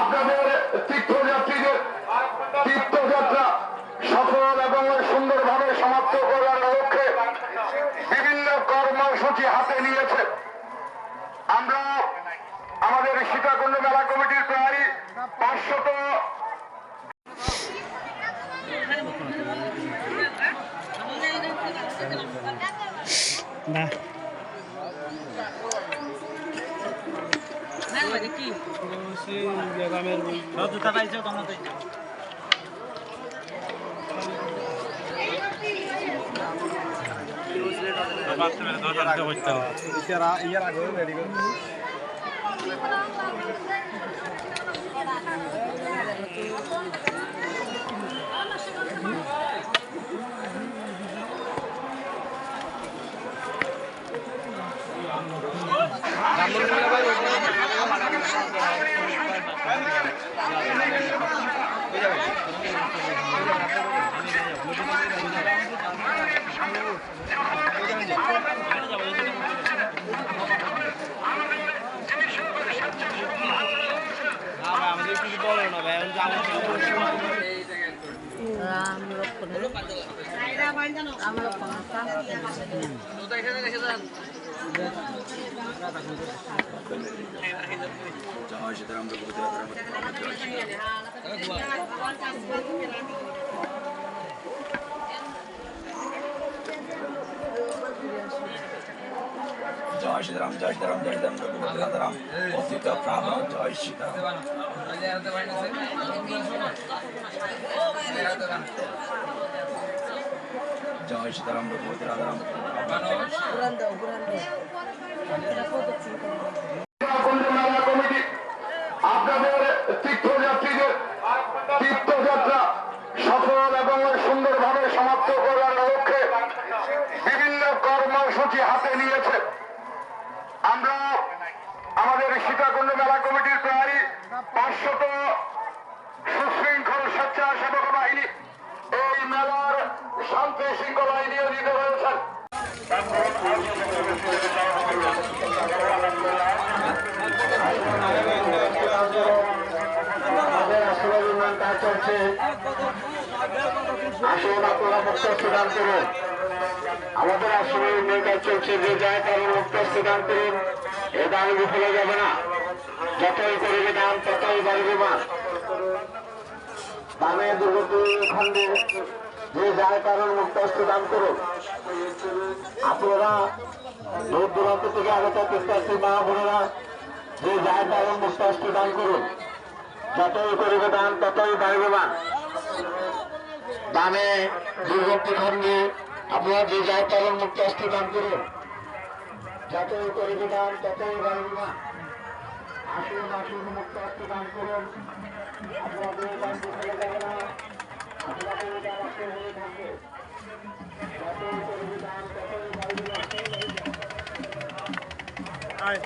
আপনাদের তীর্থযাত্রীদের তীর্থযাত্রা সফল এবং সুন্দরভাবে সমাপ্ত করার লক্ষ্যে বিভিন্ন কর্মসূচি হাতে নিয়েছে। আমরা আমাদের সীতাকুণ্ড মেলা কমিটির প্রায় পাঁচশত না। ইয়ার আগে রেডি করে আমাদের রাম লক্ষ্মণ রাম লক্ষ্মণ জয় শ্রীরাম জয় শ্রীরাম জয় রাধারাম অতীত, প্রাণ, জয় শ্রীরাম জয় সীতারাম রঘুপতি রাধারাম তীর্থযাত্রীদের তীর্থযাত্রা সফল এবং সুন্দরভাবে সমাপ্ত করার লক্ষ্যে বিভিন্ন কর্মসূচি হাতে নিয়েছে আমরা আমাদের সীতাকুণ্ড মেলা কমিটির প্রায় পাঁচশত সুশৃঙ্খল স্বেচ্ছাসেবক বাহিনী এই মেলার শান্তি শৃঙ্খলায় নিয়োজিত রয়েছেন আমাদের আসলে চলছে, যে যায় কারণ মুক্ত দান করুন, এ দান বিফলে যাবে না। যতই করবে দান, ততই বাড়বে মান দামে দুর্গতি খণ্ডে যে যায় কারণ মুক্ত দান করুন। আপনারা দূর দূরান্ত থেকে আগত তীর্থার্থী মা বোনেরা, যে যায় কারণ মুক্ত দান করুন। যতই করিবে দান, ততই বাড়বে মান দানে দুর্গতি খণ্ডে আপনারা যে যায় কারণ মুক্ত দান করুন। যতই করিবে দান, ততই বাড়বে মান আসুন আসুন মুক্ত আত্মদান করুন আপনাদের দান করতে যাবে না আপনাদের দান আসল হয়ে থাকবে কত দান কত বাড়বে আয়।